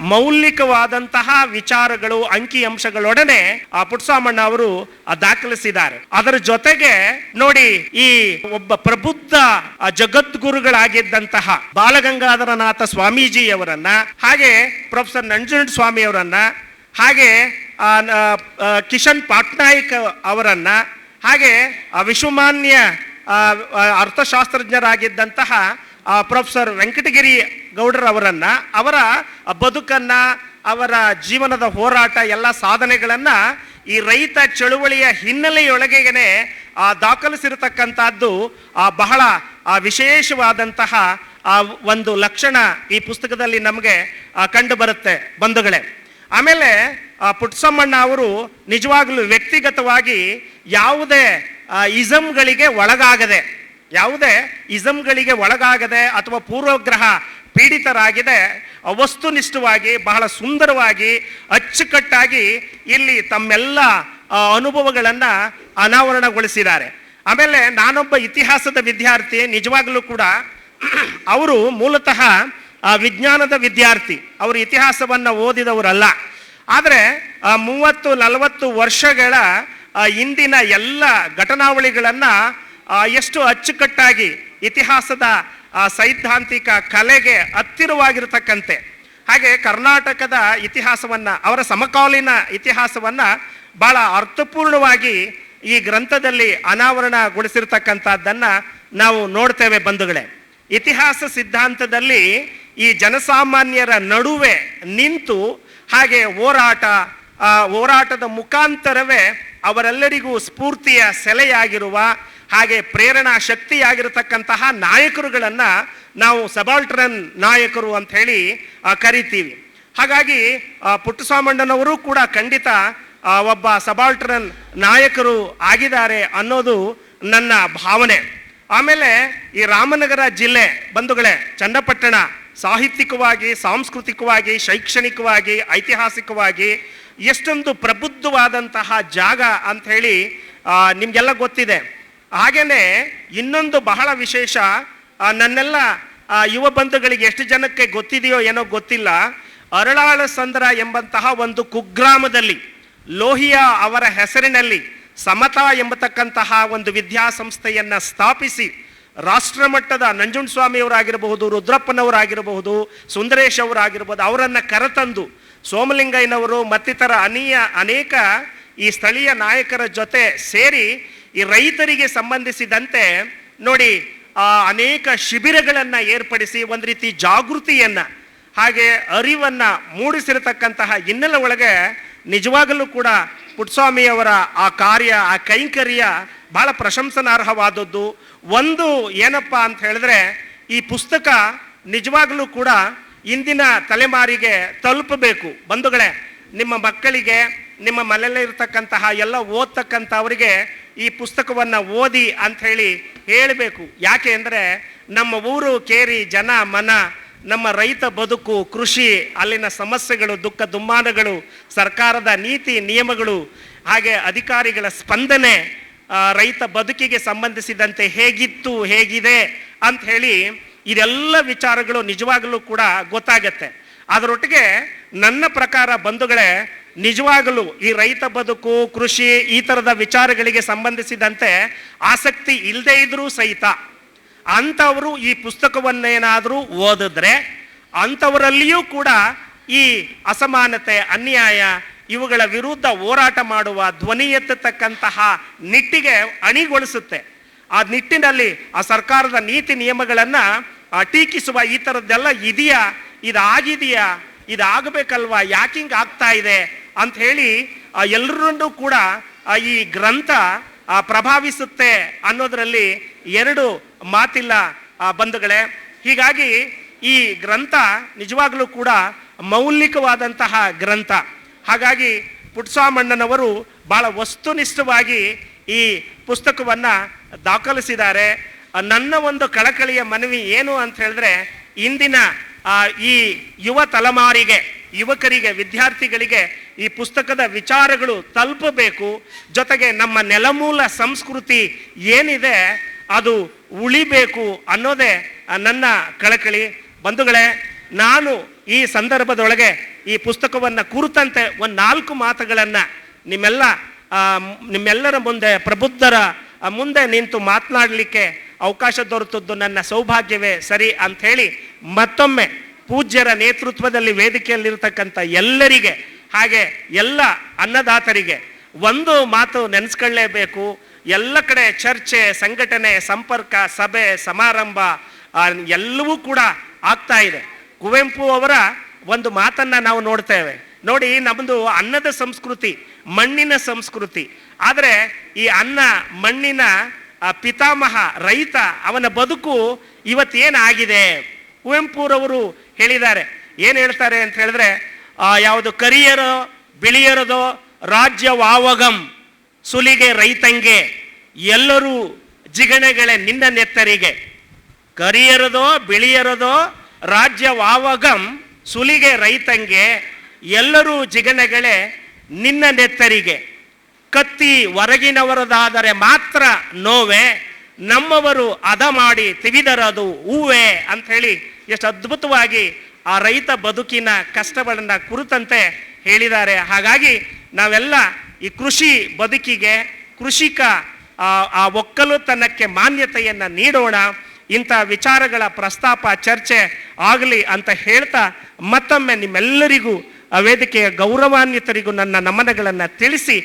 ಮೌಲಿಕವಾದಂತಹ ವಿಚಾರಗಳು, ಅಂಕಿ ಅಂಶಗಳೊಡನೆ ಆ ಪುಟ್ಸಾಮಣ್ಣ ಅವರು ದಾಖಲಿಸಿದ್ದಾರೆ. ಅದರ ಜೊತೆಗೆ ನೋಡಿ ಈ ಒಬ್ಬ ಪ್ರಬುದ್ಧ ಜಗದ್ಗುರುಗಳಾಗಿದ್ದಂತಹ ಬಾಲಗಂಗಾಧರನಾಥ ಸ್ವಾಮೀಜಿಯವರನ್ನ, ಹಾಗೆ ಪ್ರೊಫೆಸರ್ ನಂಜುನ ಸ್ವಾಮಿ ಅವರನ್ನ ಹಾಗೆ ಕಿಶನ್ ಪಾಟ್ನಾಯಕ್ ಅವರನ್ನ, ಹಾಗೆ ವಿಶ್ವಮಾನ್ಯ ಅರ್ಥಶಾಸ್ತ್ರಜ್ಞರಾಗಿದ್ದಂತಹ ಪ್ರೊಫೆಸರ್ ವೆಂಕಟಗಿರಿ ಗೌಡರವರನ್ನ ಅವರ ಬದುಕನ್ನು ಅವರ ಜೀವನದ ಹೋರಾಟ ಎಲ್ಲ ಸಾಧನೆಗಳನ್ನು ಈ ರೈತ ಚಳುವಳಿಯ ಹಿನ್ನೆಲೆಯೊಳಗೆನೆ ಆ, ದಾಖಲಿಸಿರತಕ್ಕಂಥದ್ದು ಆ, ಬಹಳ ಆ, ವಿಶೇಷವಾದಂತಹ ಆ ಒಂದು ಲಕ್ಷಣ ಈ ಪುಸ್ತಕದಲ್ಲಿ ನಮಗೆ ಕಂಡು ಬರುತ್ತೆ ಬಂಧುಗಳೇ. ಆಮೇಲೆ ಆ, ಪುಟ್ಸಮ್ಮಣ್ಣ ಅವರು ನಿಜವಾಗಲೂ ವ್ಯಕ್ತಿಗತವಾಗಿ ಯಾವುದೇ ಆ, ಇಸಮ್ಗಳಿಗೆ ಒಳಗಾಗದೆ ಯಾವುದೇ ಇಸಮ್ಗಳಿಗೆ ಒಳಗಾಗದೆ ಅಥವಾ ಪೂರ್ವಗ್ರಹ ಪೀಡಿತರಾಗಿದೆ ವಸ್ತುನಿಷ್ಠವಾಗಿ, ಬಹಳ ಸುಂದರವಾಗಿ, ಅಚ್ಚುಕಟ್ಟಾಗಿ ಇಲ್ಲಿ ತಮ್ಮೆಲ್ಲ ಅನುಭವಗಳನ್ನು ಅನಾವರಣಗೊಳಿಸಿದ್ದಾರೆ. ಆಮೇಲೆ ನಾನೊಬ್ಬ ಇತಿಹಾಸದ ವಿದ್ಯಾರ್ಥಿ, ನಿಜವಾಗಲೂ ಕೂಡ ಅವರು ಮೂಲತಃ ವಿಜ್ಞಾನದ ವಿದ್ಯಾರ್ಥಿ. ಅವರು ಇತಿಹಾಸವನ್ನು ಓದಿದವರಲ್ಲ. ಆದರೆ ಮೂವತ್ತು ನಲವತ್ತು ವರ್ಷಗಳ ಇಂದಿನ ಎಲ್ಲ ಘಟನಾವಳಿಗಳನ್ನು ಎಷ್ಟು ಅಚ್ಚುಕಟ್ಟಾಗಿ ಇತಿಹಾಸದ ಆ, ಸೈದ್ಧಾಂತಿಕ ಕಲೆಗೆ ಹತ್ತಿರವಾಗಿರತಕ್ಕಂತೆ. ಹಾಗೆ ಕರ್ನಾಟಕದ ಇತಿಹಾಸವನ್ನು ಅವರ ಸಮಕಾಲೀನ ಇತಿಹಾಸವನ್ನು ಬಹಳ ಅರ್ಥಪೂರ್ಣವಾಗಿ ಈ ಗ್ರಂಥದಲ್ಲಿ ಅನಾವರಣಗೊಳಿಸಿರ್ತಕ್ಕಂಥದ್ದನ್ನು ನಾವು ನೋಡ್ತೇವೆ ಬಂಧುಗಳೇ. ಇತಿಹಾಸ ಸಿದ್ಧಾಂತದಲ್ಲಿ ಈ ಜನಸಾಮಾನ್ಯರ ನಡುವೆ ನಿಂತು ಹಾಗೆ ಹೋರಾಟ ಹೋರಾಟದ ಮುಖಾಂತರವೇ ಅವರೆಲ್ಲರಿಗೂ ಸ್ಫೂರ್ತಿಯ ಸೆಲೆಯಾಗಿರುವ ಹಾಗೆ ಪ್ರೇರಣಾ ಶಕ್ತಿಯಾಗಿರತಕ್ಕಂತಹ ನಾಯಕರುಗಳನ್ನು ನಾವು ಸಬಾಲ್ಟ್ರನ್ ನಾಯಕರು ಅಂತ ಹೇಳಿ ಕರಿತೀವಿ. ಹಾಗಾಗಿ ಪುಟ್ಟಸ್ವಾಮಣ್ಣನವರು ಕೂಡ ಖಂಡಿತ ಒಬ್ಬ ಸಬಾಲ್ಟ್ರನ್ ನಾಯಕರು ಆಗಿದ್ದಾರೆ ಅನ್ನೋದು ನನ್ನ ಭಾವನೆ. ಆಮೇಲೆ ಈ ರಾಮನಗರ ಜಿಲ್ಲೆ ಬಂಧುಗಳೇ, ಚನ್ನಪಟ್ಟಣ ಸಾಹಿತ್ಯಿಕವಾಗಿ, ಸಾಂಸ್ಕೃತಿಕವಾಗಿ, ಶೈಕ್ಷಣಿಕವಾಗಿ, ಐತಿಹಾಸಿಕವಾಗಿ ಎಷ್ಟೊಂದು ಪ್ರಬುದ್ಧವಾದಂತಹ ಜಾಗ ಅಂಥೇಳಿ ನಿಮಗೆಲ್ಲ ಗೊತ್ತಿದೆ. ಹಾಗೇನೆ ಇನ್ನೊಂದು ಬಹಳ ವಿಶೇಷ ನನ್ನೆಲ್ಲ ಯುವ ಬಂಧುಗಳಿಗೆ ಎಷ್ಟು ಜನಕ್ಕೆ ಗೊತ್ತಿದೆಯೋ ಏನೋ ಗೊತ್ತಿಲ್ಲ. ಅರಳಾಳ ಸಂದ್ರ ಎಂಬಂತಹ ಒಂದು ಕುಗ್ರಾಮದಲ್ಲಿ, ಲೋಹಿಯಾ ಅವರ ಹೆಸರಿನಲ್ಲಿ ಸಮತಾ ಎಂಬತಕ್ಕಂತಹ ಒಂದು ವಿದ್ಯಾಸಂಸ್ಥೆಯನ್ನು ಸ್ಥಾಪಿಸಿ, ರಾಷ್ಟ್ರಮಟ್ಟದ ನಂಜುಂಡಸ್ವಾಮಿಯವರಾಗಿರಬಹುದು ರುದ್ರಪ್ಪನವರಾಗಿರಬಹುದು, ಸುಂದರೇಶ್ ಅವರಾಗಿರ್ಬೋದು ಅವರನ್ನು ಕರೆತಂದು ಸೋಮಲಿಂಗಯ್ಯನವರು ಮತ್ತಿತರ ಅನಿಯ, ಅನೇಕ ಈ ಸ್ಥಳೀಯ ನಾಯಕರ ಜೊತೆ ಸೇರಿ ಈ ರೈತರಿಗೆ ಸಂಬಂಧಿಸಿದಂತೆ ನೋಡಿ, ಆ, ಅನೇಕ ಶಿಬಿರಗಳನ್ನು ಏರ್ಪಡಿಸಿ ಒಂದು ರೀತಿ ಜಾಗೃತಿಯನ್ನ, ಹಾಗೆ ಅರಿವನ್ನ ಮೂಡಿಸಿರತಕ್ಕಂತಹ ಹಿನ್ನೆಲೆ ಒಳಗೆ ನಿಜವಾಗಲೂ ಕೂಡ ಪುಟ್ಸ್ವಾಮಿಯವರ ಆ ಕಾರ್ಯ, ಆ ಕೈಂಕರ್ಯ ಬಹಳ ಪ್ರಶಂಸನಾರ್ಹವಾದದ್ದು. ಒಂದು ಏನಪ್ಪ ಅಂತ ಹೇಳಿದ್ರೆ, ಈ ಪುಸ್ತಕ ನಿಜವಾಗಲೂ ಕೂಡ ಇಂದಿನ ತಲೆಮಾರಿಗೆ ತಲುಪಬೇಕು. ಬಂಧುಗಳೇ, ನಿಮ್ಮ ಮಕ್ಕಳಿಗೆ, ನಿಮ್ಮ ಮನೆಯಲ್ಲಿರ್ತಕ್ಕಂತಹ ಎಲ್ಲ ಓದ್ತಕ್ಕಂಥವರಿಗೆ ಈ ಪುಸ್ತಕವನ್ನು ಓದಿ ಅಂತ ಹೇಳಿ ಹೇಳಬೇಕು. ಯಾಕೆ ಅಂದರೆ ನಮ್ಮ ಊರು ಕೇರಿ, ಜನ, ಮನ, ನಮ್ಮ ರೈತ ಬದುಕು, ಕೃಷಿ, ಅಲ್ಲಿನ ಸಮಸ್ಯೆಗಳು, ದುಃಖ ದುಮ್ಮಾನಗಳು, ಸರ್ಕಾರದ ನೀತಿ, ನಿಯಮಗಳು, ಹಾಗೆ ಅಧಿಕಾರಿಗಳ ಸ್ಪಂದನೆ ರೈತ ಬದುಕಿಗೆ ಸಂಬಂಧಿಸಿದಂತೆ ಹೇಗಿತ್ತು, ಹೇಗಿದೆ ಅಂತ ಹೇಳಿ ಇದೆಲ್ಲ ವಿಚಾರಗಳು ನಿಜವಾಗಲೂ ಕೂಡ ಗೊತ್ತಾಗತ್ತೆ. ಅದರೊಟ್ಟಿಗೆ ನನ್ನ ಪ್ರಕಾರ ಬಂಧುಗಳೇ ನಿಜವಾಗಲೂ ಈ ರೈತ ಬದುಕು, ಕೃಷಿ ಈ ಥರದ ವಿಚಾರಗಳಿಗೆ ಸಂಬಂಧಿಸಿದಂತೆ ಆಸಕ್ತಿ ಇಲ್ಲದೆ ಇದ್ರೂ ಸಹಿತ ಅಂಥವರು ಈ ಪುಸ್ತಕವನ್ನೇನಾದರೂ ಓದಿದ್ರೆ ಅಂಥವರಲ್ಲಿಯೂ ಕೂಡ ಈ ಅಸಮಾನತೆ, ಅನ್ಯಾಯ ಇವುಗಳ ವಿರುದ್ಧ ಹೋರಾಟ ಮಾಡುವ ಧ್ವನಿ ಎತ್ತತಕ್ಕಂತಹ ನಿಟ್ಟಿಗೆ ಅಣಿಗೊಳಿಸುತ್ತೆ. ಆ ನಿಟ್ಟಿನಲ್ಲಿ ಆ ಸರ್ಕಾರದ ನೀತಿ ನಿಯಮಗಳನ್ನು ಟೀಕಿಸುವ ಈ ಥರದ್ದೆಲ್ಲ ಇದೆಯಾ? ಇದಾಗಿದೆಯಾ? ಇದಾಗಬೇಕಲ್ವಾ? ಯಾಕಿಂಗ್ ಆಗ್ತಾ ಇದೆ? ಅಂತ ಹೇಳಿ ಎಲ್ಲರನ್ನೂ ಕೂಡ ಈ ಗ್ರಂಥ ಪ್ರಭಾವಿಸುತ್ತೆ ಅನ್ನೋದರಲ್ಲಿ ಎರಡು ಮಾತಿಲ್ಲ ಬಂಧುಗಳೇ. ಹೀಗಾಗಿ ಈ ಗ್ರಂಥ ನಿಜವಾಗಲೂ ಕೂಡ ಮೌಲಿಕವಾದಂತಹ ಗ್ರಂಥ. ಹಾಗಾಗಿ ಪುಟ್ಸಾಮಣ್ಣನವರು ಬಹಳ ವಸ್ತುನಿಷ್ಠವಾಗಿ ಈ ಪುಸ್ತಕವನ್ನು ದಾಖಲಿಸಿದ್ದಾರೆ. ನನ್ನ ಒಂದು ಕಳಕಳಿಯ ಮನವಿ ಏನು ಅಂತ ಹೇಳಿದ್ರೆ, ಇಂದಿನ ಈ ಯುವ ತಲೆಮಾರಿಗೆ ಯುವಕರಿಗೆ, ವಿದ್ಯಾರ್ಥಿಗಳಿಗೆ ಈ ಪುಸ್ತಕದ ವಿಚಾರಗಳು ತಲುಪಬೇಕು. ಜೊತೆಗೆ ನಮ್ಮ ನೆಲಮೂಲ ಸಂಸ್ಕೃತಿ ಏನಿದೆ, ಅದು ಉಳಿಬೇಕು ಅನ್ನೋದೇ ನನ್ನ ಕಳಕಳಿ. ಬಂಧುಗಳೇ, ನಾನು ಈ ಸಂದರ್ಭದೊಳಗೆ ಈ ಪುಸ್ತಕವನ್ನು ಕುರಿತಂತೆ ಒಂದು ನಾಲ್ಕು ಮಾತುಗಳನ್ನು ನಿಮ್ಮೆಲ್ಲ ನಿಮ್ಮೆಲ್ಲರ ಮುಂದೆ, ಪ್ರಬುದ್ಧರ ಮುಂದೆ ನಿಂತು ಮಾತನಾಡಲಿಕ್ಕೆ ಅವಕಾಶ ದೊರೆತದ್ದು ನನ್ನ ಸೌಭಾಗ್ಯವೇ ಸರಿ ಅಂಥೇಳಿ ಮತ್ತೊಮ್ಮೆ ಪೂಜ್ಯರ ನೇತೃತ್ವದಲ್ಲಿ ವೇದಿಕೆಯಲ್ಲಿರ್ತಕ್ಕಂಥ ಎಲ್ಲರಿಗೆ, ಹಾಗೆ ಎಲ್ಲ ಅನ್ನದಾತರಿಗೆ ಒಂದು ಮಾತು ನೆನೆಸ್ಕೊಳ್ಳೇಬೇಕು. ಎಲ್ಲ ಕಡೆ ಚರ್ಚೆ, ಸಂಘಟನೆ, ಸಂಪರ್ಕ, ಸಭೆ, ಸಮಾರಂಭ ಎಲ್ಲವೂ ಕೂಡ ಆಗ್ತಾ ಇದೆ. ಕುವೆಂಪು ಅವರ ಒಂದು ಮಾತನ್ನ ನಾವು ನೋಡ್ತೇವೆ. ನೋಡಿ ನಮ್ಮದು ಅನ್ನದ ಸಂಸ್ಕೃತಿ, ಮಣ್ಣಿನ ಸಂಸ್ಕೃತಿ. ಆದರೆ ಈ ಅನ್ನ, ಮಣ್ಣಿನ ಪಿತಾಮಹ, ರೈತ ಅವನ ಬದುಕು ಇವತ್ತೇನಾಗಿದೆ? ಕುವೆಂಪುರವರು ಹೇಳಿದ್ದಾರೆ. ಏನು ಹೇಳ್ತಾರೆ ಅಂತ ಹೇಳಿದ್ರೆ ಆ, ಯಾವುದು ಕರಿಯರೋ ಬಿಳಿಯರದೋ ರಾಜ್ಯವಾವಗಂ ಸುಲಿಗೆ ರೈತಂಗೆ ಎಲ್ಲರೂ ಜಿಗಣೆಗಳೇ ನಿನ್ನ ನೆತ್ತರಿಗೆ. ಕರಿಯರದೋ ಬಿಳಿಯರದೋ ರಾಜ್ಯವಾವಗಂ ಸುಲಿಗೆ ರೈತಂಗೆ ಎಲ್ಲರೂ ಜಿಗಣೆಗಳೇ ನಿನ್ನ ನೆತ್ತರಿಗೆ. ಕತ್ತಿ ಹೊರಗಿನವರದಾದರೆ ಮಾತ್ರ ನೋವೆ ನಮ್ಮವರು ಅದ ಮಾಡಿ ತಿವಿದರದು ಹೂವೆ ಅಂಥೇಳಿ ಎಷ್ಟು ಅದ್ಭುತವಾಗಿ ಆ ರೈತ ಬದುಕಿನ ಕಷ್ಟಗಳನ್ನು ಕುರಿತಂತೆ ಹೇಳಿದ್ದಾರೆ. ಹಾಗಾಗಿ ನಾವೆಲ್ಲ ಈ ಕೃಷಿ ಬದುಕಿಗೆ ಕೃಷಿಕ ಆ, ಒಕ್ಕಲುತನಕ್ಕೆ ಮಾನ್ಯತೆಯನ್ನು ನೀಡೋಣ. ಇಂಥ ವಿಚಾರಗಳ ಪ್ರಸ್ತಾಪ ಚರ್ಚೆ ಆಗಲಿ ಅಂತ ಹೇಳ್ತಾ ಮತ್ತೊಮ್ಮೆ ನಿಮ್ಮೆಲ್ಲರಿಗೂ ಆ ವೇದಿಕೆಯ ಗೌರವಾನ್ವಿತರಿಗೂ ನನ್ನ ನಮನಗಳನ್ನು ತಿಳಿಸಿ.